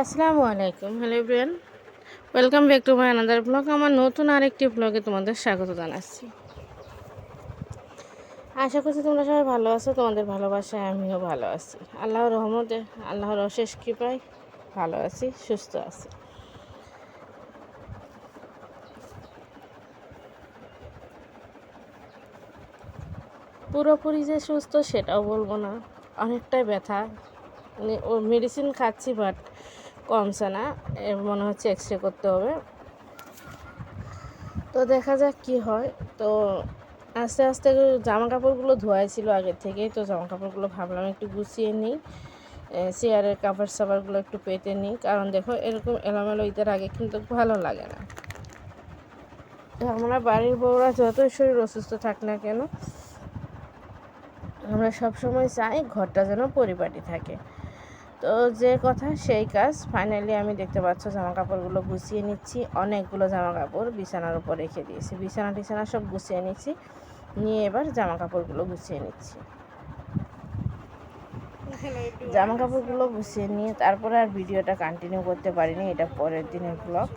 আসসালামু আলাইকুম, hello brain welcome back to my another blog. আমার নতুন আরেকটি ব্লগে তোমাদের স্বাগত জানাচ্ছি। আশা করছি তোমরা সবাই ভালো আছো, তোমাদের ভালোবাসায় আমিও ভালো আছি। আল্লাহর রহমতে, আল্লাহর অশেষ কৃপায় ভালো আছি, সুস্থ আছি। পুরোপুরি যে সুস্থ সেটাও বলব না। অনেকটাই ব্যথা। মানে মেডিসিন খাচ্ছি বাট কমছে না এ মনে হচ্ছে এক্স রে করতে হবে। তো দেখা যাক কি হয়। তো আস্তে আস্তে জামা কাপড়গুলো ধোয়াই ছিল আগের থেকেই, তো জামা কাপড়গুলো ভাবলাম একটু গুছিয়ে নিই। চেয়ারের কাপড় সাবারগুলো একটু পেতে নিই, কারণ দেখো এরকম এলোমেলো ঈদের আগে কিন্তু ভালো লাগে না। আমরা বাড়ির বউরা যতই শরীর অসুস্থ থাক না কেন, আমরা সবসময় চাই ঘরটা যেন পরিপাটি থাকে। তো যে কথা, সেই কাজ। ফাইনালি আমি দেখতে পাচ্ছ জামা কাপড়গুলো গুছিয়ে নিচ্ছি। অনেকগুলো জামা কাপড় বিছানার উপর রেখে দিয়েছি। বিছানা টিছানা সব গুছিয়ে নিচ্ছি। নিয়ে এবার জামা কাপড়গুলো গুছিয়ে নিচ্ছি। জামা কাপড়গুলো গুছিয়ে নিয়ে তারপরে আর ভিডিওটা কন্টিনিউ করতে পারিনি। এটা পরের দিনের ব্লগ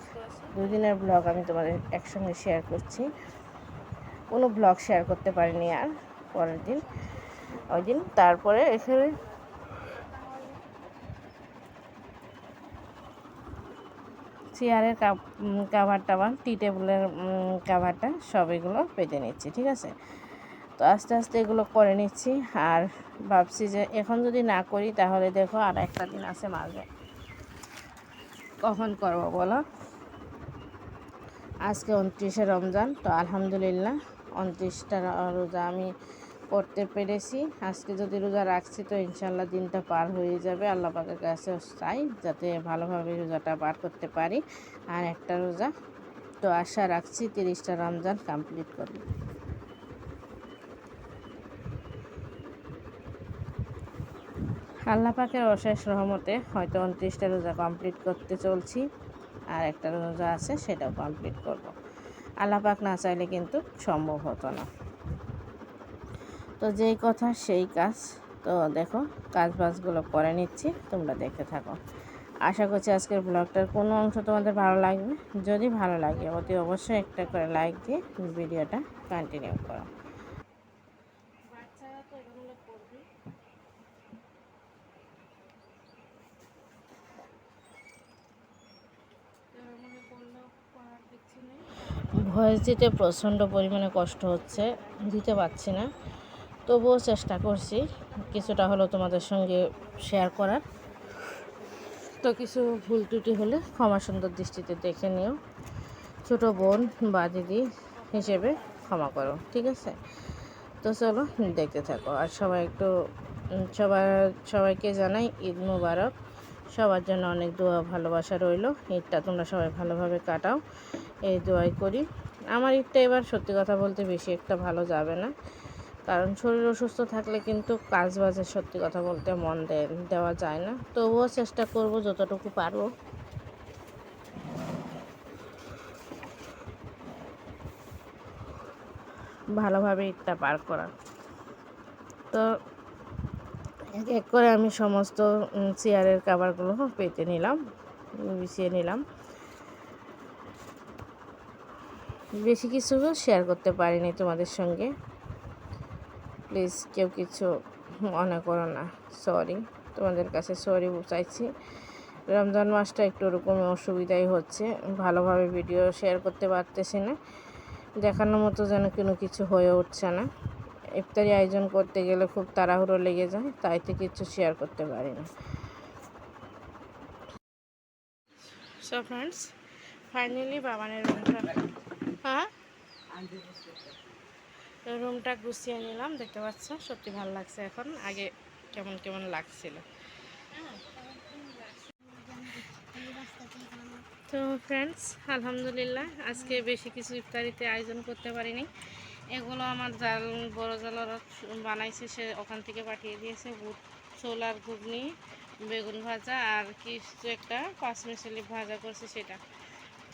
দুদিনের ব্লগ আমি তোমাদের একসঙ্গে শেয়ার করছি। কোনো ব্লগ শেয়ার করতে পারিনি আর পরের দিন। ওই দিন তারপরে এখানে চেয়ারের কাভার টাভার টি টেবিলের কাভারটা সব এগুলো পেতে নিচ্ছি, ঠিক আছে? তো আস্তে আস্তে এগুলো করে নিচ্ছি, আর ভাবছি যে এখন যদি না করি তাহলে দেখো আর একটা দিন আছে মাঝে। কখন করব বলো? আজকে উনত্রিশে রমজান, তো আলহামদুলিল্লাহ, উনত্রিশটা রোজা আমি করতে পেরেছি। আজকে যদি রোজা রাখছি তো ইনশাল্লাহ দিনটা পার হয়ে যাবে। আল্লাহ পাকের কাছে চাই যাতে ভালোভাবে রোজাটা পার করতে পারি। আর একটা রোজা তো আশা রাখছি তিরিশটা রমজান কমপ্লিট করব। আল্লাহ পাকের অশেষ রহমতে হয়তো উনত্রিশটা রোজা কমপ্লিট করতে চলছি। আর একটা রোজা আছে সেটাও কমপ্লিট করব। আল্লাহ পাক না চাইলে কিন্তু সম্ভব হতো না। তো যেই কথা সেই কাজ। তো দেখো কাজ বাজগুলো করে নিচ্ছি তোমরা দেখতে থাকো। আশা করছি আজকের ব্লগটার কোনো অংশ তোমাদের ভালো লাগবে। যদি ভালো লাগে অতি অবশ্যই একটা করে লাইক দিয়ে ভিডিওটা কন্টিনিউ করো। ভয়েস দিতে প্রচণ্ড পরিমাণে কষ্ট হচ্ছে দিতে পারছি না। তবুও চেষ্টা করছি কিছুটা হলো তোমাদের সঙ্গে শেয়ার করার। তো কিছু ভুল ত্রুটি হলে ক্ষমা সুন্দর দৃষ্টিতে দেখে নিও। ছোটো বোন বা দিদি হিসেবে ক্ষমা করো, ঠিক আছে? তো চলো, দেখতে থাকো। আর সবাই একটু সবার, সবাইকে জানাই ঈদ মুবারক। সবার জন্য অনেক দোয়া ভালোবাসা রইল। ঈদটা তোমরা সবাই ভালোভাবে কাটাও। এই দোয়াই করি। আমার ঈদটা এবার সত্যি কথা বলতে বেশি একটা ভালো যাবে না। কারণ শরীর অসুস্থ থাকলে কিন্তু কাজ বাজে, সত্যি কথা বলতে মন দেওয়া যায় না। তবুও চেষ্টা করব যতটুকু পারব। ভালোভাবে ঈদটা পার করা। তো এক এক করে আমি সমস্ত চেয়ারের কাবারগুলো পেতে নিলাম, বিছিয়ে নিলাম। বেশি কিছু শেয়ার করতে পারিনি তোমাদের সঙ্গে। প্লিজ কেউ কিছু মনে করো না, সরি, তোমাদের কাছে সরি চাইছি। রমজান মাসটা একটু ওরকম অসুবিধাই হচ্ছে, ভালোভাবে ভিডিও শেয়ার করতে পারতেছি না, দেখানোর মতো যেন কোনো কিছু হয়ে উঠছে না। ইফতারি আয়োজন করতে গেলে খুব তাড়াহুড়ো লেগে যায় তাইতে কিছু শেয়ার করতে পারি না। সো ফ্রেন্ডস ফাইনালি বাবানের রুমটা হ্যাঁ রুমটা গুছিয়ে নিলাম, দেখতে পাচ্ছ? সত্যি ভালো লাগছে এখন, আগে কেমন কেমন লাগছিল। তো ফ্রেন্ডস আলহামদুলিল্লাহ, আজকে বেশি কিছু ইফতারিতে আয়োজন করতে পারিনি। এগুলো আমার জাল, বড় জালরা বানাইছে, সে ওখান থেকে পাঠিয়ে দিয়েছে। বুট ছোলার ঘুগনি, বেগুন ভাজা, আর কিছু একটা পাঁচ মিশালি ভাজা করছে সেটা।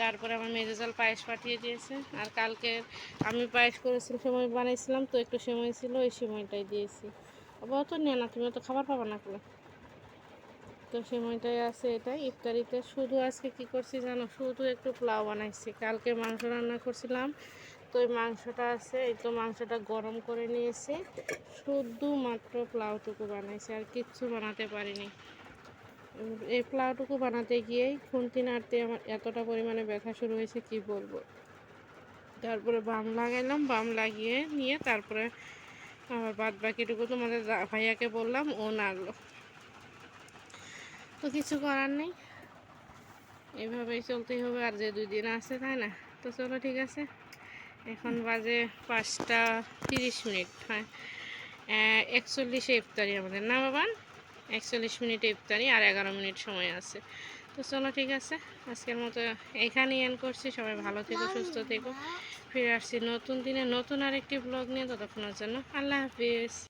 তারপরে আমার মেজো পায়েস পাঠিয়ে দিয়েছে। আর কালকে আমি পায়েস করেছিলাম সময় বানাইছিলাম, তো একটু সময় ছিল ওই সময়টাই দিয়েছি। আবার নিয়ে না তুমি তো খাবার পাবা না কোনো তো সময়টাই আছে এটা, ইফতারিতে। শুধু আজকে কি করছি জানো? শুধু একটু পোলাও বানাইছি। কালকে মাংস রান্না করছিলাম, তো ওই মাংসটা আছে, এই তো মাংসটা গরম করে নিয়েছি। শুধু মাত্র পোলাওটুকু বানাইছি, আর কিচ্ছু বানাতে পারিনি। এই পোলাওটুকু বানাতে গিয়েই খুন্তি নাড়তে আমার এতটা পরিমাণে ব্যথা শুরু হয়েছে, কি বলব? তারপরে বাম লাগাইলাম, বাম লাগিয়ে নিয়ে তারপরে আবার বাদ বাকিটুকু তোমাদের ভাইয়াকে বললাম, ও নাড়লো। তো কিছু করার নেই। এভাবেই চলতেই হবে, আর যে দুই দিন আছে তাই না? তো চলো ঠিক আছে। এখন বাজে পাঁচটা তিরিশ মিনিট হ্যাঁ। একচল্লিশে ইফতারি আমাদের। না বাবান? একচল্লিশ মিনিট ইফতারি আর এগারো মিনিট সময় আছে। তো চলো ঠিক আছে, আজকের মতো এখানেই এন করছি। সবাই ভালো থেকো, সুস্থ থেকো। ফিরে আসছি নতুন দিনে নতুন আরেকটি ব্লগ নিয়ে ততক্ষণের জন্য আল্লাহ হাফিজ।